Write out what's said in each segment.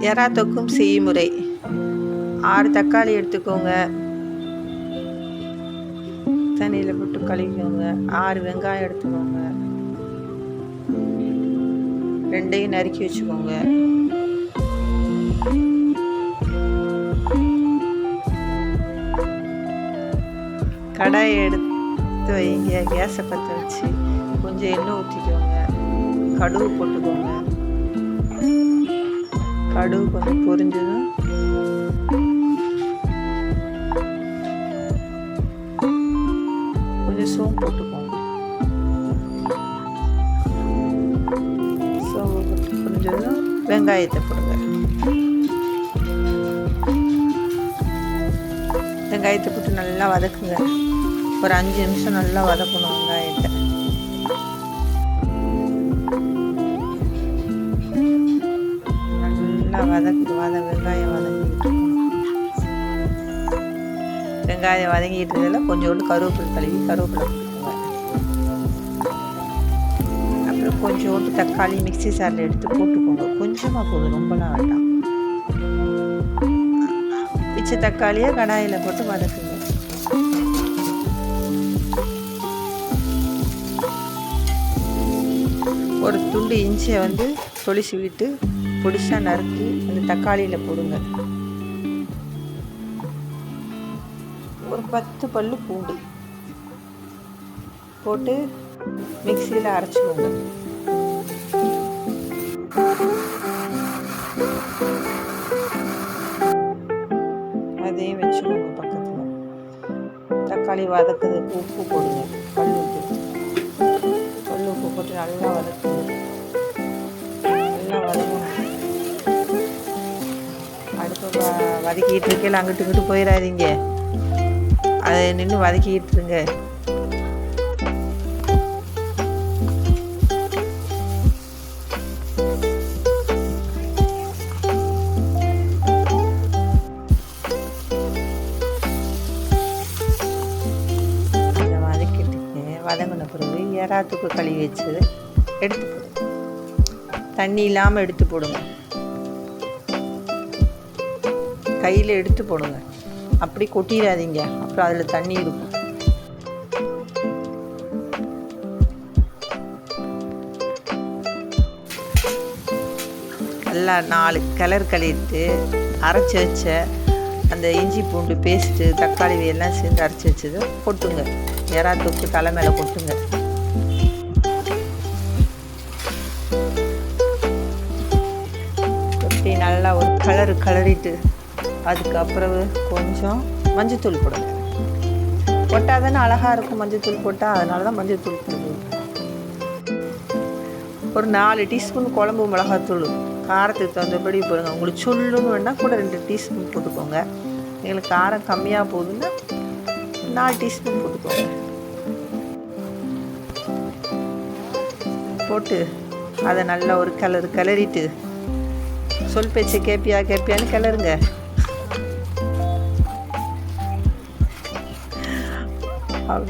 எறா தொக்கும் செய்முறை ஆறு தக்காளி எடுத்துக்கோங்க. தண்ணியில் போட்டு கழுவிக்கோங்க. ஆறு வெங்காயம் எடுத்துக்கோங்க. ரெண்டையும் நறுக்கி வச்சுக்கோங்க. கடாயை எடுத்து வைங்க. கேஸை பற்ற வச்சு கொஞ்சம் எண்ணெய் ஊற்றிக்கோங்க கடுகு போட்டுக்கோங்க. கடுகு கொஞ்சம் பொரிஞ்சதும் கொஞ்சம் சோம்பு போட்டுக்கோங்க. சோம்பு பொரிஞ்சதும் வெங்காயத்தை போடுங்க. வெங்காயத்தை போட்டு நல்லா வதக்குங்க. ஒரு அஞ்சு நிமிஷம் நல்லா வதக்கணும் வெங்காயத்தை. நல்லா வதக்கு வத வெங்காயம் வதங்கிட்டு வெங்காயம் வதங்கிட்டு இருந்ததில் கொஞ்சோண்டு கருவேப்பிலை கழுவி கருவேப்பிலை அப்புறம் கொஞ்சோண்டு தக்காளி மிக்ஸி சாரில் எடுத்து போட்டுக்கோங்க. கொஞ்சமாக போதும் ரொம்பலாம் வேண்டாம். மிச்ச தக்காளியை கடாயில் போட்டு வதக்குங்க. ஒரு துண்டு இஞ்சியை வந்து தொளிச்சு விட்டு பொடிசாக நறுக்கி அந்த தக்காளியில் போடுங்க. ஒரு பத்து பல்லு பூண்டு போட்டு மிக்சியில் அரைச்சிக்கோங்க. அதையும் வச்சுக்கோங்க பக்கத்தில். தக்காளி வதக்குறதுக்கு உப்பு போடுங்க. கல் உப்பு. கல் உப்பு போட்டு நல்லா வதக்குங்க. நல்லா அடுப்பு வ- வதக்கிட்டு இருக்கையில் அங்கிட்டு இங்கிட்டு போயிடாதீங்க அதை நின்று வதக்கிட்டு இருங்க. அதை வதக்கிட்டு வதங்கின பிறகு எறாத்துக்கு கழுவி வச்சு எடுத்து தண்ணி இல்லாமல் எடுத்து போடுங்க. கையில் எடுத்து போடுங்க. அப்படி கொட்டிடாதீங்க. அப்புறம் அதில் தண்ணி இருக்கும். நல்லா நாலு கலர் கழிட்டு அரைச்சி வச்ச அந்த இஞ்சி பூண்டு பேஸ்ட்டு தக்காளி எல்லாம் சேர்ந்து அரைச்சி வச்சது கொட்டுங்க எறா தொக்கு தலை மேலே கொட்டுங்க. கலரு கலரிட்டு அதுக்கப்புறம் கொஞ்சம் மஞ்சத்தூள் போடுங்க. போட்டால் தானே அழகாக இருக்கும் மஞ்சத்தூள் போட்டால் அதனால தான் மஞ்சத்தூள் போடுவோம் ஒரு நாலு டீஸ்பூன் குழம்பு மிளகாத்தூள் காரத்துக்கு தகுந்தபடி போடுங்க. உங்களுக்கு சொல்லுன்னு வேணால் கூட ரெண்டு டீஸ்பூன் போட்டுக்கோங்க. எங்களுக்கு காரம் கம்மியாக போகுதுன்னா நாலு டீஸ்பூன் போட்டுக்கோங்க. போட்டு அதை நல்லா ஒரு கலர் கலரிட்டு சொல் பேச்சு கேப்பியா கேப்பியான்னு கிளறுங்க.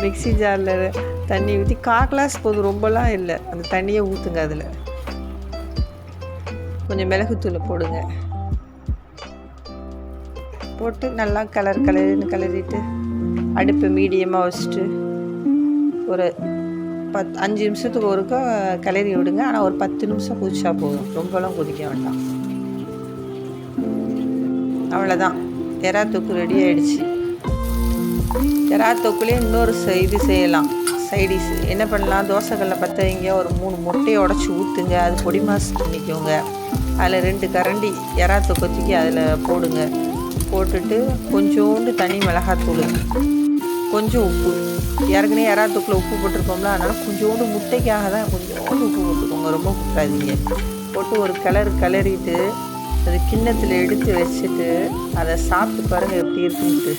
மிக்ஸி ஜாரில் தண்ணி ஊற்றி கா கிளாஸ் போதும் ரொம்பலாம் இல்லை. அந்த தண்ணியை ஊற்றுங்க அதில். கொஞ்சம் மிளகுத்தூளை போடுங்க. போட்டு நல்லா கலர் கலருன்னு கலரிட்டு அடுப்பை மீடியமாக வச்சுட்டு ஒரு பத் அஞ்சு நிமிஷத்துக்கு ஒருக்கா கிளறி விடுங்க. ஆனால் ஒரு பத்து நிமிஷம் குதிச்சா போதும். ரொம்பலாம் கொதிக்க வேண்டாம். அவ்வளோதான் எறா தொக்கு ரெடி ஆயிடுச்சு. எறா தொக்குலேயே இன்னொரு இது செய்யலாம். சைடிஸ் என்ன பண்ணலாம்? தோசைக்கல்ல பற்ற வைங்க. ஒரு மூணு முட்டையை உடச்சி ஊற்றுங்க அது பொடி மாசு பண்ணிக்கோங்க. அதில் ரெண்டு கரண்டி எறா தொக்கு தூக்கி அதில் போடுங்க. போட்டுட்டு கொஞ்சோண்டு தனி மிளகாத்தூள். கொஞ்சம் உப்பு. ஏற்கனவே எறா தொக்கில் உப்பு போட்டிருக்கோம்ல அதனால் கொஞ்சோண்டு முட்டைக்காக தான் கொஞ்சோண்டு உப்பு போட்டுக்கோங்க. ரொம்ப போட்டுறாதீங்க போட்டு ஒரு கிளறு கிளறிட்டு அது கிண்ணத்தில் எடுத்து வச்சுட்டு அதை சாப்பிட்டு பாருங்கள் எப்படி இருக்குன்ட்டு.